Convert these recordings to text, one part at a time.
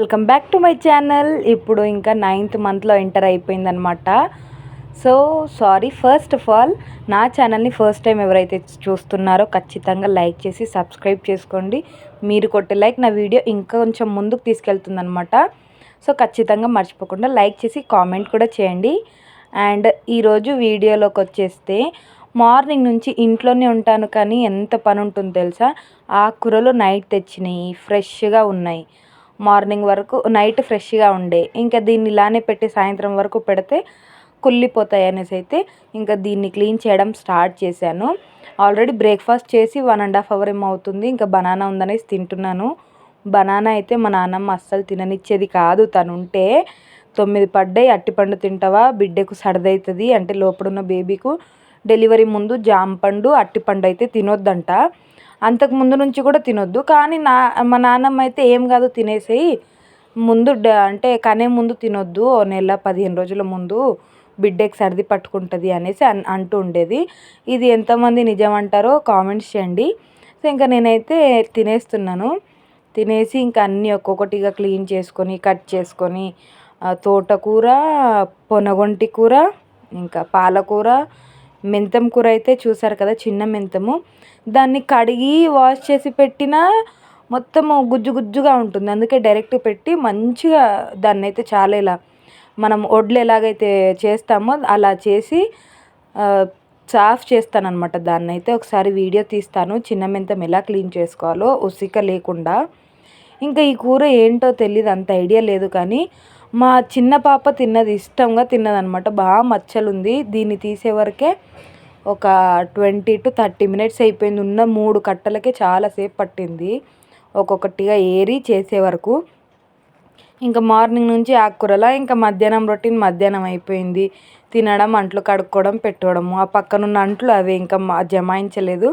Welcome back to my channel ఇప్పుడు ఇంకా ninth మంత్లో ఎంటర్ అయిపోయిందనమాట so sorry first of all నా ఛానల్ని ఫస్ట్ టైం ఎవరైతే చూస్తున్నారో ఖచ్చితంగా లైక్ చేసి సబ్స్క్రైబ్ చేసుకోండి. మీరు కొట్టే లైక్ నా వీడియో ఇంకా కొంచెం ముందుకు తీసుకెళ్తుందనమాట సో ఖచ్చితంగా మర్చిపోకుండా లైక్ చేసి కామెంట్ కూడా చేయండి. అండ్ ఈరోజు వీడియోలోకి వచ్చేస్తే మార్నింగ్ నుంచి ఇంట్లోనే ఉంటాను కానీ ఎంత పని ఉంటుందో తెలుసా? ఆకుకూరలు నైట్ తెచ్చినాయి ఫ్రెష్గా ఉన్నాయి. మార్నింగ్ వరకు నైట్ ఫ్రెష్గా ఉండే. ఇంకా దీన్ని ఇలానే పెట్టి సాయంత్రం వరకు పెడితే కుళ్ళిపోతాయి అనేసి అయితే ఇంకా దీన్ని క్లీన్ చేయడం స్టార్ట్ చేశాను. ఆల్రెడీ బ్రేక్ఫాస్ట్ చేసి వన్ అండ్ హాఫ్ అవర్ ఏమవుతుంది అవుతుంది. ఇంకా బనానా ఉందనేసి తింటున్నాను. బనానా అయితే మా నాన్నమ్మ అస్సలు తిననిచ్చేది కాదు. తను ఉంటే తొమ్మిది పడ్డాయి అట్టిపండు తింటావా? బిడ్డకు సర్దవుతుంది అంటే లోపడున్న బేబీకు డెలివరీ ముందు జామ పండు అట్టిపండు అయితే తినొద్దంట. అంతకు ముందు నుంచి కూడా తినొద్దు. కానీ నా మా నాన్నమ్మ అయితే ఏం కాదు తినేసేయి. ముందు అంటే కనే ముందు తినొద్దు. నెల పదిహేను రోజుల ముందు బిడ్డకి సర్ది పట్టుకుంటుంది అనేసి అన్ అంటూ ఉండేది. ఇది ఎంతమంది నిజం అంటారో కామెంట్స్ చేయండి. సో ఇంకా నేనైతే తినేస్తున్నాను. తినేసి ఇంకా అన్నీ ఒక్కొక్కటిగా క్లీన్ చేసుకొని కట్ చేసుకొని తోటకూర పొనగొంటి కూర ఇంకా పాలకూర మెంతం కూర అయితే చూసారు కదా చిన్న మెంతము. దాన్ని కడిగి వాష్ చేసి పెట్టినా మొత్తము గుజ్జు గుజ్జుగా ఉంటుంది. అందుకే డైరెక్ట్ పెట్టి మంచిగా దాన్ని అయితే చాలా ఇలా మనం వడ్లు ఎలాగైతే చేస్తామో అలా చేసి సాఫ్ చేస్తానమాట దాన్ని అయితే ఒకసారి వీడియో తీస్తాను చిన్న మెంతం ఎలా క్లీన్ చేసుకోవాలో ఉసిక లేకుండా. ఇంకా ఈ కూర ఏంటో తెలియదు అంత ఐడియా లేదు కానీ మా చిన్న పాప తిన్నది ఇష్టంగా తిన్నదనమాట బాగా మచ్చలుంది. దీన్ని తీసేవరకే ఒక ట్వంటీ టు థర్టీ మినిట్స్ అయిపోయింది. ఉన్న మూడు కట్టలకే చాలాసేపు పట్టింది. ఒక్కొక్కటిగా ఏరి చేసే వరకు. ఇంకా మార్నింగ్ నుంచి ఆకుకూరల ఇంకా మధ్యాహ్నం రొటీన్ మధ్యాహ్నం అయిపోయింది. తినడం అంట్లు కడుక్కోవడం పెట్టుకోవడము ఆ పక్కనున్న అంట్లు అవి ఇంకా జమాయించలేదు.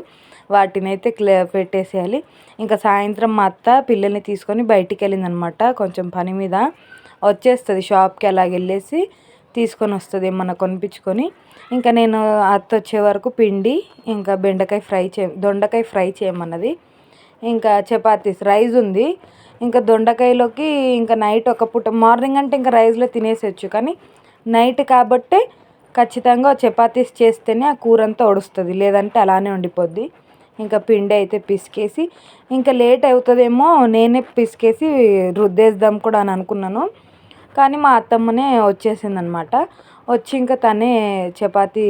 వాటిని అయితే క్లే పెట్టేసేయాలి. ఇంకా సాయంత్రం మా అత్త పిల్లల్ని తీసుకొని బయటికి వెళ్ళిందనమాట కొంచెం పని మీద. వచ్చేస్తుంది షాప్కి అలాగ వెళ్ళేసి తీసుకొని వస్తుంది ఏమన్నా కొనిపించుకొని. ఇంకా నేను అత్త వచ్చే వరకు పిండి ఇంకా బెండకాయ ఫ్రై చే దొండకాయ ఫ్రై చేయమన్నది. ఇంకా చపాతీస్ రైస్ ఉంది. ఇంకా దొండకాయలోకి ఇంకా నైట్ ఒక పూట మార్నింగ్ అంటే ఇంకా రైస్లో తినేసేయచ్చు కానీ నైట్ కాబట్టి ఖచ్చితంగా చపాతీస్ చేస్తేనే ఆ కూర అంతా ఒడుస్తుంది. లేదంటే అలానే ఉండిపోద్ది. ఇంకా పిండి అయితే పిసికేసి ఇంకా లేట్ అవుతుందేమో నేనే పిసికేసి రుద్దేద్దాం కూడా అని అనుకున్నాను. కానీ మా అత్తమ్మనే వచ్చేసింది అనమాట వచ్చి ఇంకా తనే చపాతి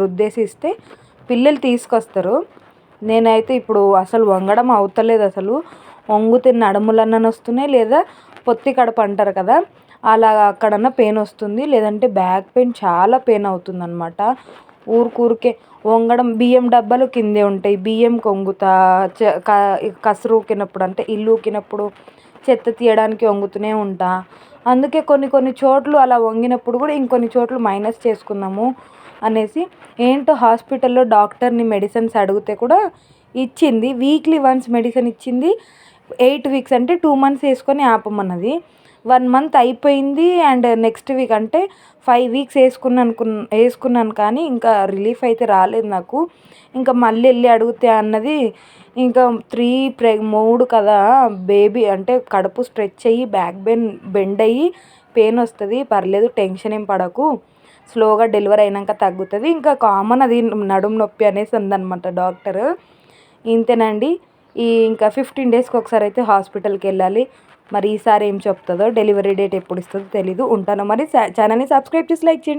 రుద్దేసి ఇస్తే పిల్లలు తీసుకొస్తారు. నేనైతే ఇప్పుడు అసలు వంగడం అవుతలేదు అసలు. వంగితే నడుములన్న వస్తున్నాయి లేదా పొత్తి కడప అంటారు కదా అలా అక్కడన్నా పెయిన్ వస్తుంది. లేదంటే బ్యాక్ పెయిన్ చాలా పెయిన్ అవుతుంది అనమాట ఊరికూరికే వంగడం బియ్యం డబ్బాలు కిందే ఉంటాయి. బియ్యం కొంగుతా కసురు ఊకినప్పుడు అంటే ఇల్లు ఊకినప్పుడు చెత్త తీయడానికి వంగుతూనే ఉంటా. అందుకే కొన్ని కొన్ని చోట్లు అలా వంగినప్పుడు కూడా ఇంకొన్ని చోట్ల మైనస్ చేసుకుందాము అనేసి ఏంటో హాస్పిటల్లో డాక్టర్ని మెడిసిన్స్ అడిగితే కూడా ఇచ్చింది. వీక్లీ వన్స్ మెడిసిన్ ఇచ్చింది. ఎయిట్ వీక్స్ అంటే టూ మంత్స్ వేసుకొని ఆపమన్నది. వన్ మంత్ అయిపోయింది అండ్ నెక్స్ట్ వీక్ అంటే ఫైవ్ వీక్స్ వేసుకున్నాను వేసుకున్నాను కానీ ఇంకా రిలీఫ్ అయితే రాలేదు నాకు. ఇంకా మళ్ళీ వెళ్ళి అడిగితే అన్నది ఇంకా త్రీ ప్రె మూడు కదా బేబీ అంటే కడుపు స్ట్రెచ్ అయ్యి బ్యాక్ బెన్ బెండ్ అయ్యి పెయిన్ వస్తుంది. పర్లేదు టెన్షన్ ఏం పడకు. స్లోగా డెలివరీ అయినాక తగ్గుతుంది. ఇంకా కామన్ అది నడుము నొప్పి అనేసి ఉందన్నమాట డాక్టర్. ఇంతేనండి. ఈ ఇంకా ఫిఫ్టీన్ డేస్కి ఒకసారి అయితే హాస్పిటల్కి వెళ్ళాలి. మరి ఈసారి ఏం చెప్తుందో డెలివరీ డేట్ ఎప్పుడు ఇస్తుందో తెలీదు ఉంటాను. మరి ఛానల్ని సబ్స్క్రైబ్ చేసి లైక్ చేయండి.